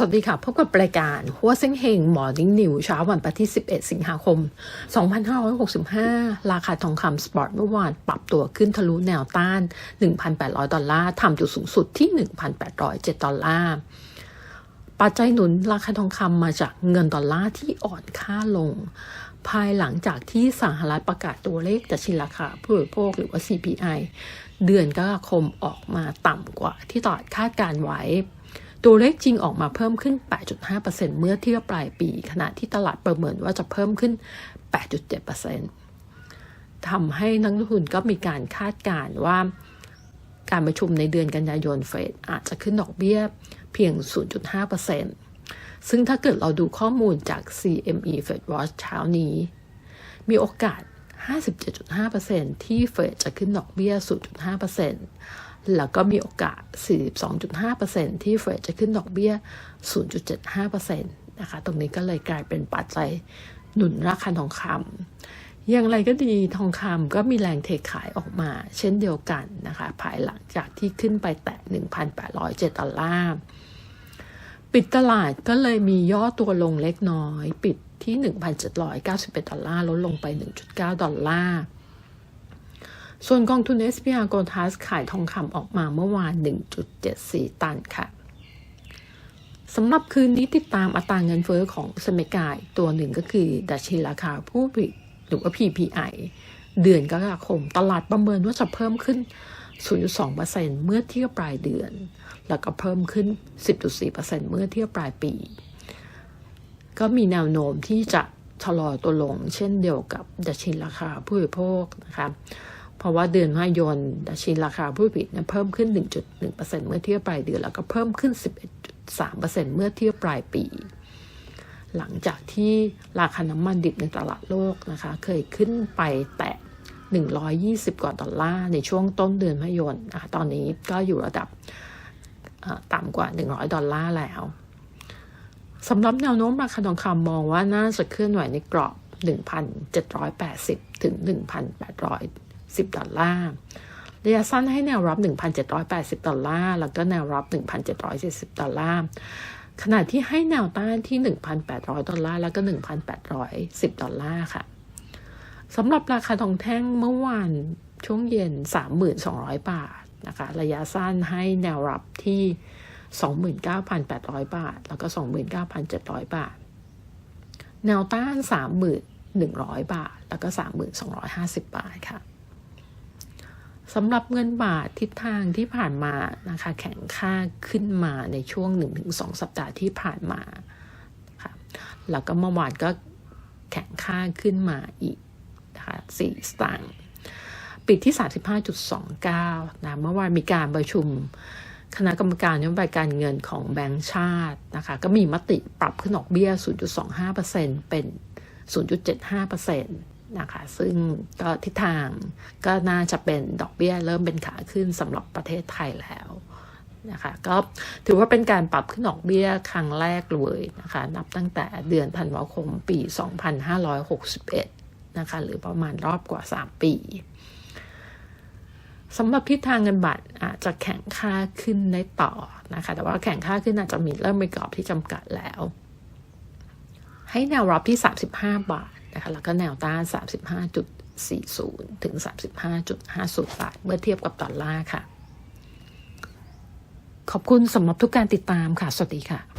สวัสดีค่ะ พบกับรายการหัวเซ็งเฮงหมอนิ่งนิวเช้าวันที่ 11 สิงหาคม 2565 ราคาทองคำสปอร์ตเมื่อวานปรับตัวขึ้นทะลุแนวต้าน 1,800 ดอลลาร์ทำจุดสูงสุดที่ 1,807 ดอลลาร์ปัจจัยหนุนราคาทองคำมาจากเงินดอลลาร์ที่อ่อนค่าลง ภายหลังจากที่สหรัฐประกาศตัวเลขดัชนีราคาผู้บริโภคหรือว่า CPI เดือนกรกฎาคมออกมาต่ำกว่าที่ตลาดคาดการไว้ ตัวเลขจริงออกมาเพิ่มขึ้น 8.5%เมื่อเทียบปลายปี ขณะที่ตลาดประเมินว่าจะเพิ่มขึ้น 8.7%ทำให้นักลงทุนก็มีการคาดการณ์ว่าการประชุมในเดือนกันยายนเฟดอาจจะขึ้นดอกเบี้ยเพียง 0.5%ซึ่งถ้าเกิดเราดูข้อมูลจาก CME Fed Watch เช้านี้ มีโอกาส 57.5%ที่เฟดจะขึ้นดอกเบี้ย 0.5% แล้วก็มีโอกาส 42.5%ที่เฟดจะขึ้นดอกเบี้ย 0.75%นะคะ ตรงนี้ก็เลยกลายเป็นปัจจัยหนุนราคาทองคำอย่างไรก็ดีทองคำก็มีแรงเทขายออกมา เช่นเดียวกันนะคะ ภายหลังจากที่ขึ้นไปแตะ 1,807ดอลลาร์ปิดตลาดก็เลยมีย่อตัวลงเล็กน้อย ปิดที่ 1,791ดอลลาร์ลดลงไป 1.9 ดอลลาร์ ส่วนกองทุน SPR g o l d t a s ขายทองคำออกมาเมื่อวาน 1.74 ตันค่ะสำหรับคืนนี้ติดตามอัตราเงินเฟอ้อของสเมกายตัวหนึ่งก็คือดัชนีราคาผู้ผลิตหรือว่า PPI เดือนกรกฎาคม ตลาดประเมินว่าจะเพิ่มขึ้น 0.2%เมื่อเทียบปลายเดือน แล้วก็เพิ่มขึ้น 10.4%เมื่อเทียบปลายปี ก็มีแนวโน้มที่จะชะลอตัวลงเช่นเดียวกับดัชนีราคาผู้บริโภคนะคะ เพราะว่าเดือนมายนดัชนีราคาผู้ผลิตเพิ่มขึ้น 1.1%เมื่อเทียบปลายเดือน แล้วก็เพิ่มขึ้น 11.3%เมื่อเทียบปลายปี หลังจากที่ราคาน้ำมันดิบในตลาดโลกนะคะ เคยขึ้นไปแตะ 120 กว่าดอลลาร์ในช่วงต้นเดือนมายนนะคะตอนนี้ก็อยู่ระดับต่ำกว่า 100 ดอลลาร์แล้วสำหรับแนวโน้มราคาทองคำมองว่าน่าจะเคลื่อนไหวในกรอบ 1,780 ถึง 10 ดอลลาร์ ระยะสั้นให้แนวรับ 1,780 ดอลลาร์ แล้วก็แนวรับ 1,770 ดอลลาร์ ขณะที่ให้แนวต้านที่ 1,800 ดอลลาร์ แล้วก็ 1,810 ดอลลาร์ค่ะ สำหรับราคาทองแท่งเมื่อวานช่วงเย็น 3,200 บาทนะคะ ระยะสั้นให้แนวรับที่ 29,800 บาท แล้วก็ 29,700 บาท แนวต้าน3,100 บาท แล้วก็ 3,250 บาทค่ะ สำหรับเงินบาททิศทางที่ผ่านมานะคะแข็งค่าขึ้นมาในช่วง 1-2 สัปดาห์ที่ผ่านมาค่ะแล้วก็เมื่อวานก็แข็งค่าขึ้นมาอีกนะคะ4สตางค์ปิดที่ 35.29นะเมื่อวานมีการประชุมคณะกรรมการนโยบายการเงินของแบงก์ชาตินะคะก็มีมติปรับขึ้นดอกเบี้ย 0.25%เป็น 0.75% นะคะ ซึ่งก็ทิศทางก็น่าจะเป็นดอกเบี้ย เริ่มเป็นขาขึ้นสำหรับประเทศไทยแล้วนะคะก็ถือว่าเป็นการปรับขึ้นดอกเบี้ยครั้งแรกเลยนะคะนับตั้งแต่เดือนธันวาคมปี 2561นะคะหรือประมาณรอบกว่า 3 ปีสำหรับทิศทางเงินบาทอาจจะแข่งค่าขึ้นได้ต่อนะคะแต่ว่าแข่งค่าขึ้นอาจจะมีเริ่มมีกรอบที่จำกัดแล้ว ให้แนวรับที่ 35 บาท นะคะแล้วก็แนวต้าน 35.40 ถึง 35.50 บาท เมื่อเทียบกับดอลลาร์ค่ะ ขอบคุณสำหรับทุกการติดตามค่ะ สวัสดีค่ะ